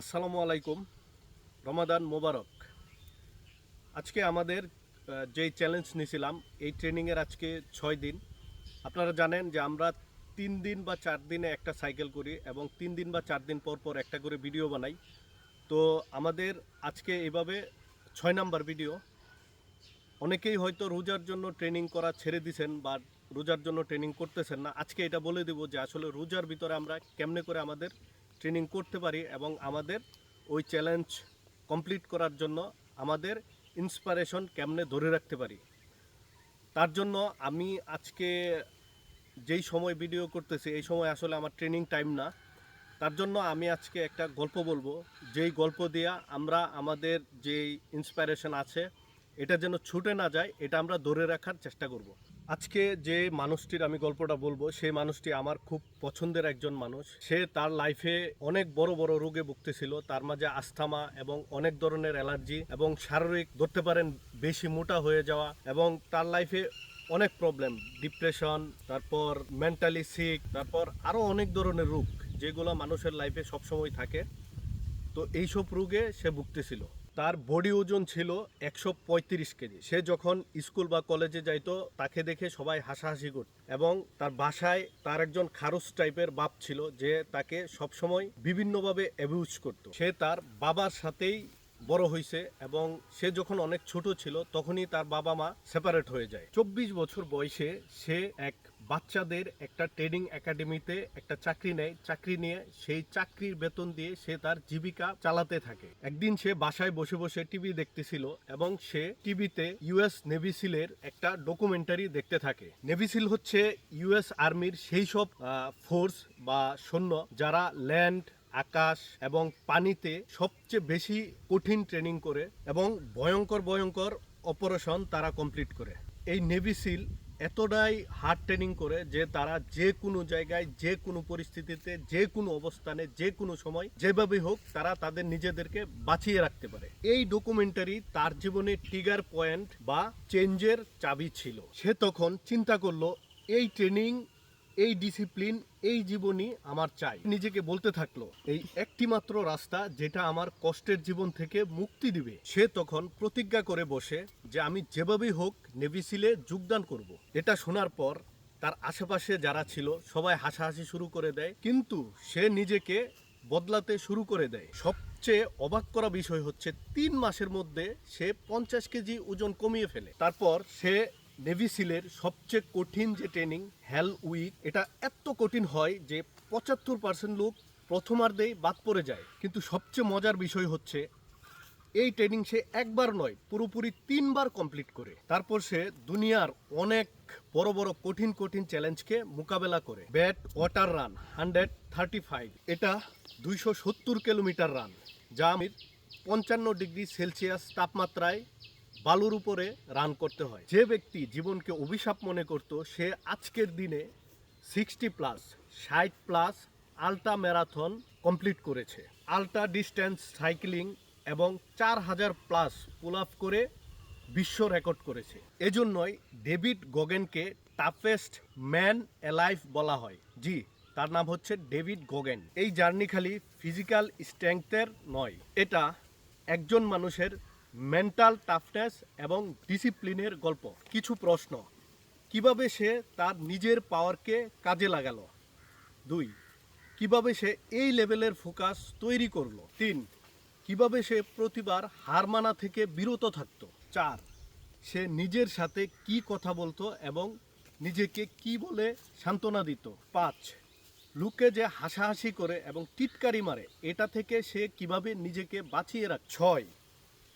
আসসালামু আলাইকুম। রমাদান মোবারক। আজকে আমাদের যেই চ্যালেঞ্জ নিয়েছিলাম এই ট্রেনিংয়ের আজকে ছয় দিন। আপনারা জানেন যে আমরা তিন দিন বা চার দিনে একটা সাইকেল করি এবং তিন দিন বা চার দিন পর পর একটা করে ভিডিও বানাই। তো আমাদের আজকে এভাবে ছয় নাম্বার ভিডিও অনেকেই হয়তো রোজার জন্য ট্রেনিং করা ছেড়ে দিছেন বা রোজার জন্য ট্রেনিং করতেছেন না। আজকে এটা বলে দেব যে আসলে রোজার ভিতরে আমরা কেমনে করে আমাদের ট্রেনিং করতে পারি এবং আমাদের ওই চ্যালেঞ্জ কমপ্লিট করার জন্য আমাদের ইন্সপিরেশন কেমনে ধরে রাখতে পারি। তার জন্য আমি আজকে যেই সময় ভিডিও করতেছি, এই সময় আসলে আমার ট্রেনিং টাইম না। তার জন্য আমি আজকে একটা গল্প বলব। যেই গল্প দিয়া আমরা আমাদের যেই ইন্সপিরেশন আছে, এটা যেন ছুটে না যায়, এটা আমরা ধরে রাখার চেষ্টা করব। আজকে যে মানুষটির আমি গল্পটা বলব, সেই মানুষটি আমার খুব পছন্দের একজন মানুষ। সে তার লাইফে অনেক বড় বড় রোগে ভুগতেছিল, তার মাঝে আস্থামা এবং অনেক ধরনের অ্যালার্জি এবং শারীরিক ধরতে পারেন বেশি মোটা হয়ে যাওয়া এবং তার লাইফে অনেক প্রবলেম ডিপ্রেশন তারপর মেন্টালি সিক তারপর আরও অনেক ধরনের রোগ যেগুলো মানুষের লাইফে সবসময় থাকে। তো এইসব রোগে সে ভুগতেছিল। তার বডি ওজন ছিল একশো পঁয়ত্রিশ কেজি। সে যখন স্কুল বা কলেজে যাইতো, তাকে দেখে সবাই হাসাহাসি করত এবং তার বাসায় তার একজন খারস টাইপের বাপ ছিল যে তাকে সবসময় বিভিন্নভাবে অ্যাবিউজ করত। সে তার বাবার সাথেই বড় হয়েছে এবং সে যখন অনেক ছোট ছিল, তখনই তার বাবা মা সেপারেট হয়ে যায়। চব্বিশ বছর বয়সে সে এক বাচ্চাদের একটা ট্রেনিং একাডেমিতে একটা চাকরি নেয়, চাকরি নিয়ে সেই চাকরির বেতন দিয়ে সে তার জীবিকা চালাতে থাকে। একদিন সে বাসায় বসে বসে টিভি দেখতেছিল এবং সে টিভিতে ইউএস নেভি সিলের একটা ডকুমেন্টারি দেখতে থাকে। নেভি সিল হচ্ছে ইউএস আর্মির সেই সব ফোর্স বা সৈন্য যারা ল্যান্ড, আকাশ এবং পানিতে সবচেয়ে বেশি কঠিন ট্রেনিং করে এবং ভয়ঙ্কর ভয়ঙ্কর অপারেশন তারা কমপ্লিট করে। এই নেভি সিল এতটাই হার্ড ট্রেনিং করে যে তারা যে কোনো জায়গায়, যে কোনো পরিস্থিতিতে, যে কোনো অবস্থানে, যে কোনো সময়, যেভাবেই হোক, তারা তাদের নিজেদেরকে বাঁচিয়ে রাখতে পারে। এই ডকুমেন্টারি তার জীবনে টিগার পয়েন্ট বা চেঞ্জের চাবি ছিল। সে তখন চিন্তা করল, এই ট্রেনিং এই ডিসিপ্লিন এই জীবনই আমার চাই। নিজেকে বলতে থাকল, এই একটি মাত্র রাস্তা যেটা আমার কষ্টের জীবন থেকে মুক্তি দিবে। সে তখন প্রতিজ্ঞা করে বসে যে আমি যেভাবেই হোক নেভিসিলে যোগদান করব। এটা শোনার পর তার আশেপাশে যারা ছিল, সবাই হাসাহাসি শুরু করে দেয়। কিন্তু সে নিজেকে বদলাতে শুরু করে দেয়। সবচেয়ে অবাক করা বিষয় হচ্ছে, তিন মাসের মধ্যে সে পঞ্চাশ কেজি ওজন কমিয়ে ফেলে। তারপর সে নেভি সিলের সবচেয়ে কঠিন যে ট্রেনিং হেল উইক এটা এত কঠিন হয় যে পঁচাত্তর পার্সেন্ট লোক প্রথমার্ধেই বাদ পড়ে যায়। কিন্তু সবচেয়ে মজার বিষয় হচ্ছে, এই ট্রেনিং সে একবার নয়, পুরোপুরি তিনবার কমপ্লিট করে। তারপর সে দুনিয়ার অনেক বড় বড় কঠিন কঠিন চ্যালেঞ্জকে মোকাবেলা করে। Badwater run hundred thirty five এটা দুইশো সত্তর কিলোমিটার রান যা আমি পঞ্চান্ন ডিগ্রি সেলসিয়াস তাপমাত্রায় বালুর উপরে রান করতে হয়। যে ব্যক্তি জীবনকে অভিশাপ মনে করত, সে আজকের দিনে সিক্সটি প্লাস, ষাট প্লাস আলট্রা ম্যারাথন কমপ্লিট করেছে। আলট্রা ডিস্টেন্স সাইক্লিং এবং চার হাজার প্লাস পুল আপ করে বিশ্ব রেকর্ড করেছে। এজন্যই ডেভিড গগেনকে টাফেস্ট ম্যান অ্যালাইভ বলা হয়। জি, তার নাম হচ্ছে ডেভিড গগেন। এই জার্নি খালি ফিজিক্যাল স্ট্রেংথের নয়, এটা একজন মানুষের মেন্টাল টাফনেস এবং ডিসিপ্লিনের গল্প। কিছু প্রশ্ন। কীভাবে সে তার নিজের পাওয়ারকে কাজে লাগালো? দুই, কীভাবে সে এই লেভেলের ফোকাস তৈরি করল? তিন, কীভাবে সে প্রতিবার হার মানা থেকে বিরত থাকত? চার, সে নিজের সাথে কি কথা বলতো এবং নিজেকে কি বলে সান্ত্বনা দিত? পাঁচ, লুকে যে হাসাহাসি করে এবং টিটকারি মারে, এটা থেকে সে কীভাবে নিজেকে বাঁচিয়ে রাখ ছয়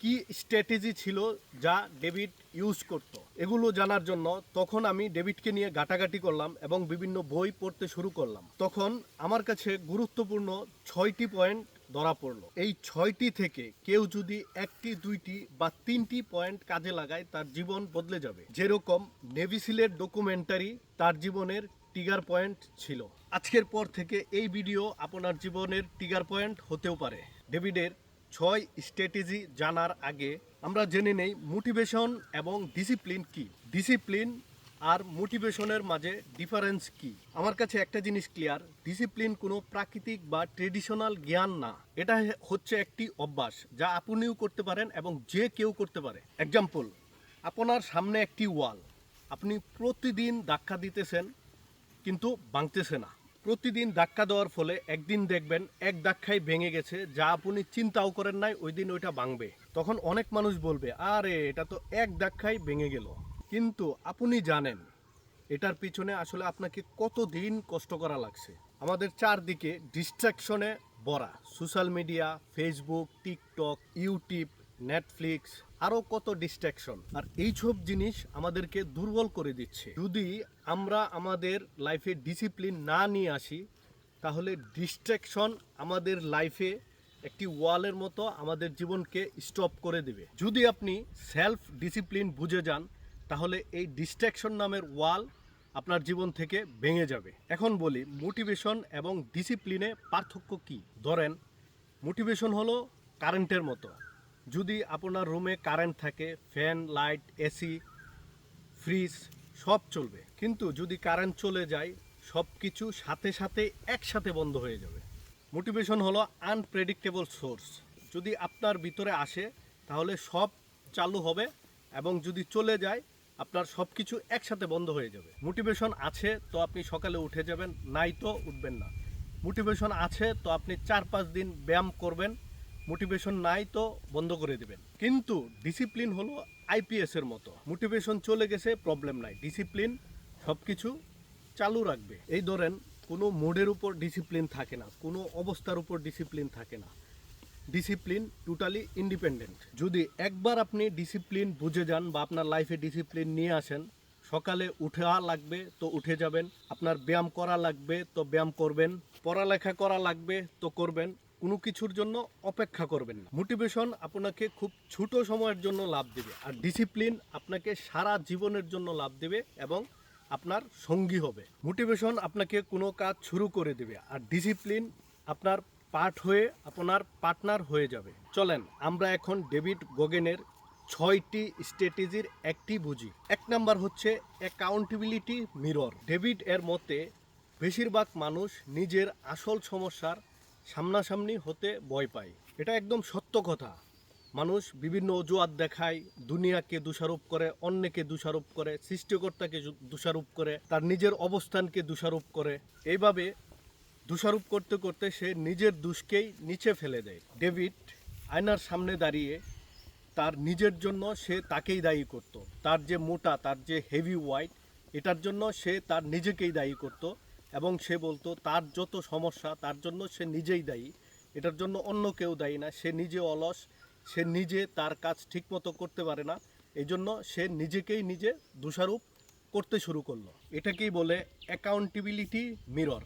কি স্ট্র্যাটেজি ছিল যা ডেভিড ইউজ করত? এগুলো জানার জন্য তখন আমি ডেভিডকে নিয়ে ঘাটাঘাটি করলাম এবং বিভিন্ন বই পড়তে শুরু করলাম। তখন আমার কাছে গুরুত্বপূর্ণ ছয়টি পয়েন্ট ধরা পড়ল। এই ছয়টি থেকে কেউ যদি একটি, দুইটি বা তিনটি পয়েন্ট কাজে লাগায় তার জীবন বদলে যাবে। যেরকম নেভিসিলের ডকুমেন্টারি তার জীবনের টিগার পয়েন্ট ছিল। আজকের পর থেকে এই ভিডিও আপনার জীবনের টিগার পয়েন্ট হতেও পারে। ডেভিডের ছয় স্ট্র্যাটেজি জানার আগে আমরা জেনে নেই মোটিভেশন এবং ডিসিপ্লিন কি। ডিসিপ্লিন আর মোটিভেশনের মাঝে ডিফারেন্স কি। আমার কাছে একটা জিনিস ক্লিয়ার, ডিসিপ্লিন কোনো প্রাকৃতিক বা ট্রেডিশনাল জ্ঞান না। এটা হচ্ছে একটি অভ্যাস যা আপনিও করতে পারেন এবং যে কেউ করতে পারে। এক্সাম্পল আপনার সামনে একটি ওয়াল। আপনি প্রতিদিন ধাক্কা দিতেছেন, কিন্তু ভাঙতেছে না। প্রতিদিন ধাক্কা দেওয়ার ফলে একদিন দেখবেন এক ধাক্কায় ভেঙে গেছে, যা আপনি চিন্তাও করেন নাই, ওই দিন ওইটা ভাঙবে। তখন অনেক মানুষ বলবে, আরে, এটা তো এক ধাক্কায় ভেঙে গেল। কিন্তু আপনি জানেন, এটার পিছনে আসলে আপনাকে কতদিন কষ্ট করা লাগছে। আমাদের চারদিকে ডিস্ট্রাকশনে ভরা। Social media Facebook TikTok YouTube Netflix আরও কত ডিস্ট্রাকশন আর এইসব জিনিস আমাদেরকে দুর্বল করে দিচ্ছে। যদি আমরা আমাদের লাইফে ডিসিপ্লিন না নিয়ে আসি, তাহলে ডিস্ট্রাকশন আমাদের লাইফে একটি ওয়ালের মতো আমাদের জীবনকে স্টপ করে দেবে। যদি আপনি সেলফ ডিসিপ্লিন বুঝে যান, তাহলে এই ডিস্ট্রাকশন নামের ওয়াল আপনার জীবন থেকে ভেঙে যাবে। এখন বলি মোটিভেশন এবং ডিসিপ্লিনে পার্থক্য কি? ধরেন মোটিভেশন হলো কারেন্টের মতো। যদি আপনার রুমে কারেন্ট থাকে, ফ্যান, লাইট, এসি, ফ্রিজ, সব চলবে। কিন্তু যদি কারেন্ট চলে যায় সব কিছু সাথে সাথে একসাথে বন্ধ হয়ে যাবে। মোটিভেশন হলো আনপ্রেডিক্টেবল সোর্স। যদি আপনার ভিতরে আসে, তাহলে সব চালু হবে এবং যদি চলে যায়, আপনার সব কিছু একসাথে বন্ধ হয়ে যাবে। মোটিভেশন আছে, তো আপনি সকালে উঠে যাবেন, নাই তো উঠবেন না। মোটিভেশন আছে, তো আপনি চার পাঁচ দিন ব্যায়াম করবেন মোটিভেশন নাই তো বন্ধ করে দিবেন। কিন্তু ডিসিপ্লিন হলো আইপিএস এর মতো। মোটিভেশন চলে গেছে প্রবলেম নাই। ডিসিপ্লিন সব কিছু চালু রাখবে। এই ধরেন, কোনো মোডের উপর ডিসিপ্লিন থাকে না, কোনো অবস্থার উপর ডিসিপ্লিন থাকে না। ডিসিপ্লিন টোটালি ইন্ডিপেন্ডেন্ট যদি একবার আপনি ডিসিপ্লিন বুঝে যান বা আপনার লাইফে ডিসিপ্লিন নিয়ে আসেন, সকালে উঠা লাগবে তো উঠে যাবেন, আপনার ব্যায়াম করা লাগবে তো ব্যায়াম করবেন, পড়ালেখা করা লাগবে তো করবেন কোনো কিছুর জন্য অপেক্ষা করবেন না। মোটিভেশন আপনাকে খুব ছোট সময়ের জন্য লাভ দেবে আর ডিসিপ্লিন আপনাকে সারা জীবনের জন্য লাভ দেবে এবং আপনার সঙ্গী হবে। মোটিভেশন আপনাকে কোনো কাজ শুরু করে দেবে আর ডিসিপ্লিন আপনার পার্ট হয়ে আপনার পার্টনার হয়ে যাবে। চলেন, আমরা এখন ডেভিড গোগেনের ছয়টি স্ট্র্যাটেজির একটি বুঝি। এক নাম্বার হচ্ছে অ্যাকাউন্টেবিলিটি মিরর ডেভিড এর মতে, বেশিরভাগ মানুষ নিজের আসল সমস্যার সামনাসামনি হতে ভয় পায়। এটা একদম সত্য কথা। মানুষ বিভিন্ন অজুহাত দেখায়, দুনিয়াকে দোষারোপ করে, অন্যকে দোষারোপ করে, সৃষ্টিকর্তাকে দোষারোপ করে, তার নিজের অবস্থানকে দোষারোপ করে। এইভাবে দোষারোপ করতে করতে সে নিজের দোষকেই নিচে ফেলে দেয়। ডেভিড আয়নার সামনে দাঁড়িয়ে তার নিজের জন্য সে তাকেই দায়ী করত। তার যে মোটা, তার যে হেভি ওয়াইট এটার জন্য সে তার নিজেকেই দায়ী করত। এবং সে বলতো, তার যত সমস্যা, তার জন্য সে নিজেই দায়ী। এটার জন্য অন্য কেউ দায়ী না। সে নিজে অলস, সে নিজে তার কাজ ঠিকমতো করতে পারে না। এই জন্য সে নিজেকেই নিজে দোষারোপ করতে শুরু করল। এটাকেই বলে অ্যাকাউন্টেবিলিটি মিরর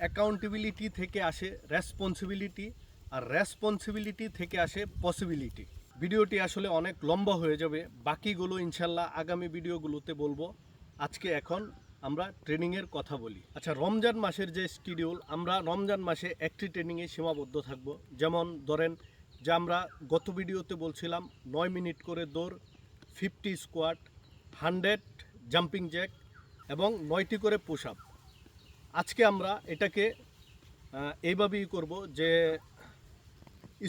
অ্যাকাউন্টেবিলিটি থেকে আসে রেসপন্সিবিলিটি আর রেসপন্সিবিলিটি থেকে আসে পসিবিলিটি ভিডিওটি আসলে অনেক লম্বা হয়ে যাবে। বাকিগুলো ইনশাল্লাহ আগামী ভিডিওগুলোতে বলব। আজকে এখন আমরা ট্রেনিংয়ের কথা বলি। আচ্ছা রমজান মাসের যে স্কিডিউল আমরা রমজান মাসে একটি ট্রেনিংয়ে সীমাবদ্ধ থাকব। যেমন ধরেন যে আমরা গত ভিডিওতে বলছিলাম, নয় মিনিট করে দৌড় fifty squat hundred jumping jack এবং নয়টি করে পুশ আপ আজকে আমরা এটাকে এইভাবেই করব যে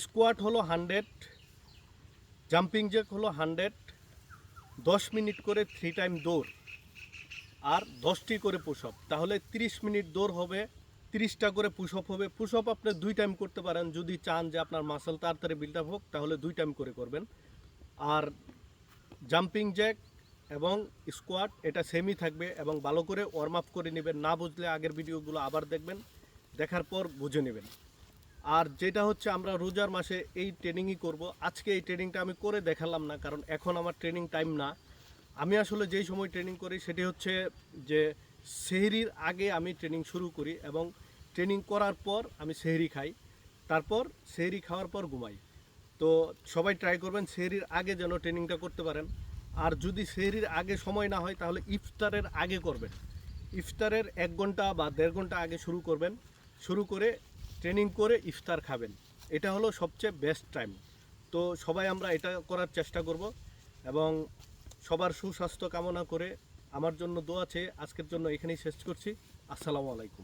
স্কোয়াট হলো হান্ড্রেড জাম্পিং জ্যাক হলো হান্ড্রেড দশ মিনিট করে থ্রি টাইম দৌড়। আর দশটি করে পুশ আপ তাহলে তিরিশ মিনিট দৌড় হবে, তিরিশটা করে পুশ আপ হবে। পুশ আপ আপনি দুই টাইম করতে পারেন। যদি চান যে আপনার মাসল তাড়াতাড়ি বিল্ড আপ হোক, তাহলে দুই টাইম করে করবেন। আর জাম্পিং জ্যাক এবং স্কোয়াড এটা সেমই থাকবে এবং ভালো করে ওয়ার্ম আপ করে নেবেন। না বুঝলে আগের ভিডিওগুলো আবার দেখবেন। দেখার পর বুঝে নেবেন। আর যেটা হচ্ছে আমরা রোজার মাসে এই ট্রেনিংই করব। আজকে এই ট্রেনিংটা আমি করে দেখালাম না, কারণ এখন আমার ট্রেনিং টাইম না। আমি আসলে যেই সময় ট্রেনিং করি সেটি হচ্ছে যে সেহরির আগে আমি ট্রেনিং শুরু করি এবং ট্রেনিং করার পর আমি সেহরি খাই। তারপর সেহরি খাওয়ার পর ঘুমাই। তো সবাই ট্রাই করবেন সেহরির আগে যেন ট্রেনিংটা করতে পারেন। আর যদি সেহরির আগে সময় না হয় তাহলে ইফতারের আগে করবেন। ইফতারের এক ঘণ্টা বা দেড় ঘণ্টা আগে শুরু করবেন। শুরু করে ট্রেনিং করে ইফতার খাবেন। এটা হলো সবচেয়ে বেস্ট টাইম তো সবাই আমরা এটা করার চেষ্টা করব এবং সবার সুস্বাস্থ্য কামনা করে আমার জন্য দোয়া আছে আজকের জন্য এখানেই শেষ করছি। আসসালামু আলাইকুম।